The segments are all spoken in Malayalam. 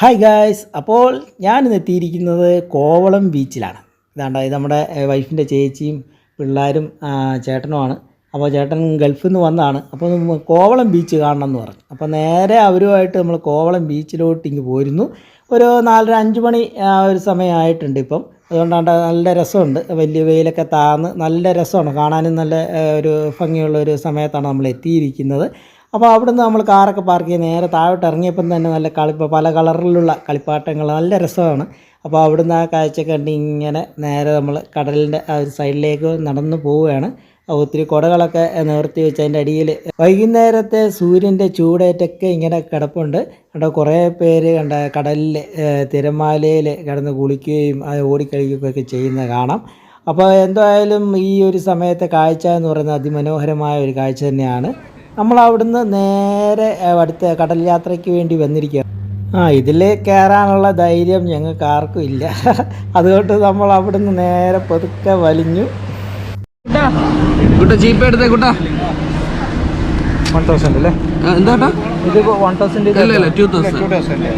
ഹായ് ഗായ്സ് അപ്പോൾ ഞാനിന്ന് എത്തിയിരിക്കുന്നത് കോവളം ബീച്ചിലാണ്. ഇതാണ്ട ഇത് നമ്മുടെ വൈഫിന്റെ ചേച്ചിയും പിള്ളേരും ചേട്ടനുമാണ്. അപ്പോൾ ചേട്ടൻ ഗൾഫിൽ നിന്ന് വന്നതാണ് അപ്പോൾ കോവളം ബീച്ച് കാണണം എന്ന് പറഞ്ഞു. അപ്പോൾ നേരെ അവരുമായിട്ട് നമ്മൾ കോവളം ബീച്ചിലോട്ട് ഇങ്ങ് പോയിരുന്നു ഒരു നാലര അഞ്ച് മണി ഒരു സമയമായിട്ടുണ്ട് ഇപ്പം. അതുകൊണ്ടാണ് നല്ല രസമുണ്ട്. വലിയ വെയിലൊക്കെ താന്ന് നല്ല രസമാണ്. കാണാനും നല്ല ഒരു ഭംഗിയുള്ള ഒരു സമയത്താണ് നമ്മൾ എത്തിയിരിക്കുന്നത്. അപ്പോൾ അവിടുന്ന് നമ്മൾ കാറൊക്കെ പാർക്ക് ചെയ്ത് നേരെ താഴോട്ട് ഇറങ്ങിയപ്പം തന്നെ നല്ല കളിപ്പ പല കളറിലുള്ള കളിപ്പാട്ടങ്ങൾ നല്ല രസമാണ്. അപ്പോൾ അവിടുന്ന് ആ കാഴ്ച കണ്ട് ഇങ്ങനെ നേരെ നമ്മൾ കടലിന്റെ ആ ഒരു സൈഡിലേക്ക് നടന്നു പോവുകയാണ്. ഒത്തിരി കുടകളൊക്കെ നിവർത്തി വെച്ച് അതിന്റെ അടിയിൽ വൈകുന്നേരത്തെ സൂര്യന്റെ ചൂടേറ്റൊക്കെ ഇങ്ങനെ കിടപ്പുണ്ട്. കണ്ട കുറേ പേര് കണ്ട കടലിൽ തിരമാലയിൽ കിടന്ന് കുളിക്കുകയും ഓടിക്കളിക്കുകയൊക്കെ ചെയ്യുന്ന കാണാം. അപ്പോൾ എന്തായാലും ഈ ഒരു സമയത്തെ കാഴ്ച എന്ന് പറയുന്നത് അതിമനോഹരമായ ഒരു കാഴ്ച തന്നെയാണ്. നമ്മൾ അവിടുന്ന് നേരെ അടുത്ത കടൽ യാത്രയ്ക്ക് വേണ്ടി വന്നിരിക്കുകയാണ്. ആ ഇതിൽ കയറാനുള്ള ധൈര്യം ഞങ്ങൾക്ക് ആർക്കും ഇല്ല. അതുകൊണ്ട് നമ്മൾ അവിടുന്ന് നേരെ പതുക്കെ വലിഞ്ഞു. ജീപ്പ് എടുത്തേ കുട്ടാ. വൺ തൗസൻഡ് അല്ലേ? എന്താട്ടാ ഇത് വൺ തൗസൻഡ് ടു തൗസൻഡ്.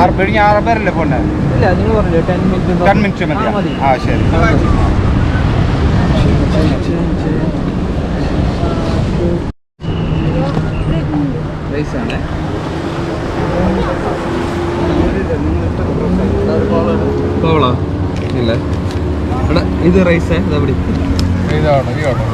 ആറ് പേര് ആറ് പേരല്ലേ പോണ്ടേ ഇല്ല നിങ്ങൾ പറഞ്ഞു ടെൻ മിനിറ്റ് ടെൻ മിനിറ്റ് മതി. ആ ശരി. ഇത് റൈസ് ഇതെവിടെ ഇതാണ് ഇതാണ്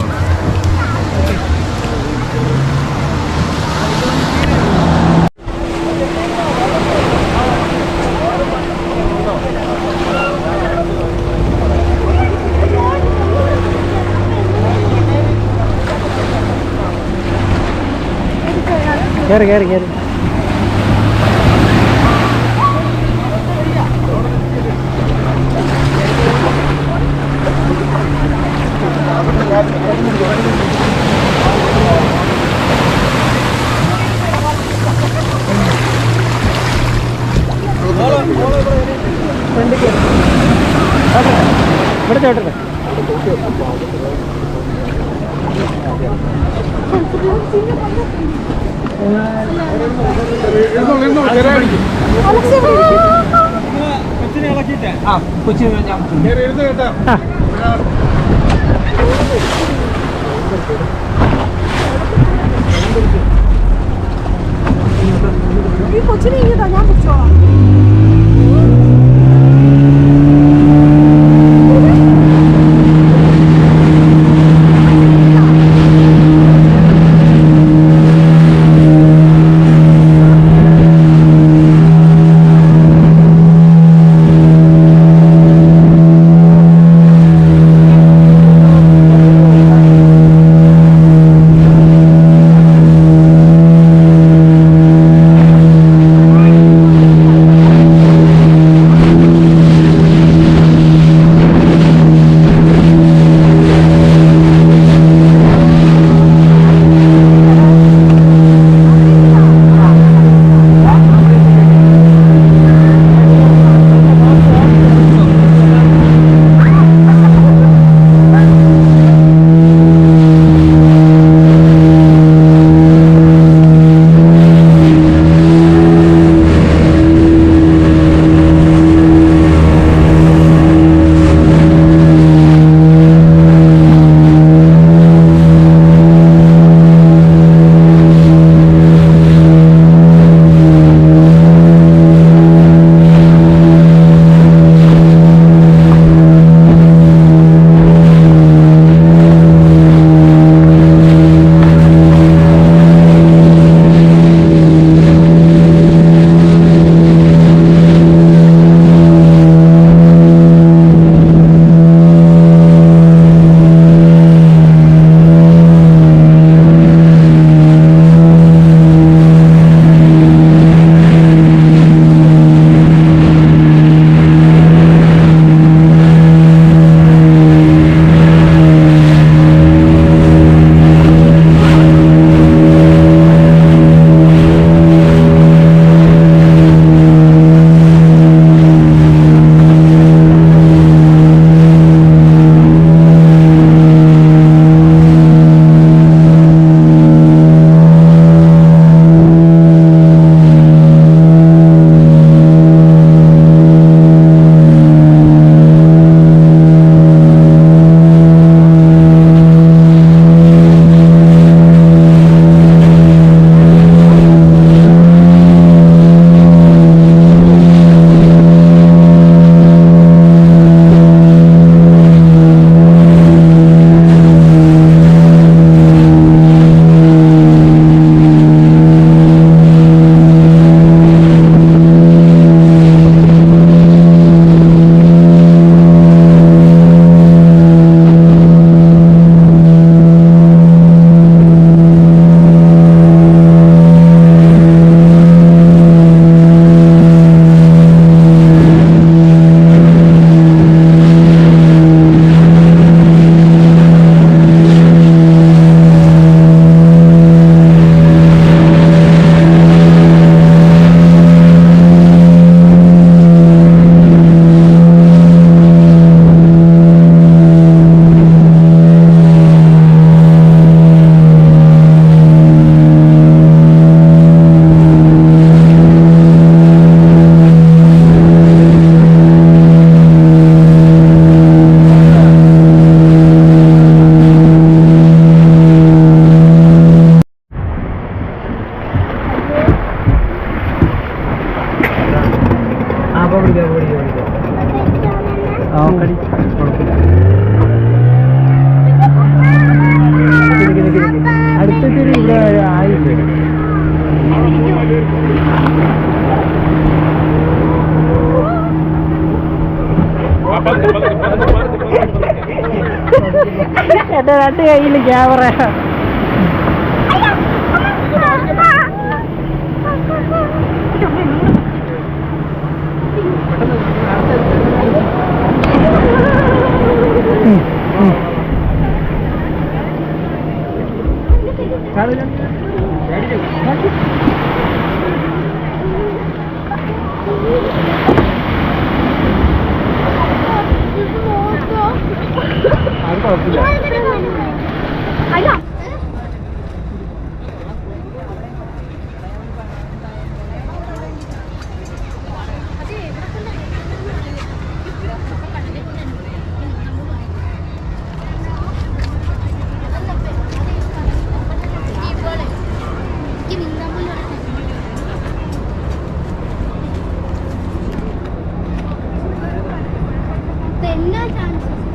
കയറി കയറി കയറി ഇവിടെ ചോട്ടെ ആ കൊച്ചി ഞാൻ ആ. ഈ കൊച്ചിനെ ഇങ്ങോട്ടാ ഞാൻ പിടിച്ചോളാം. എന്റെ രണ്ട് കയ്യിൽ ക്യാമറ みなちゃ。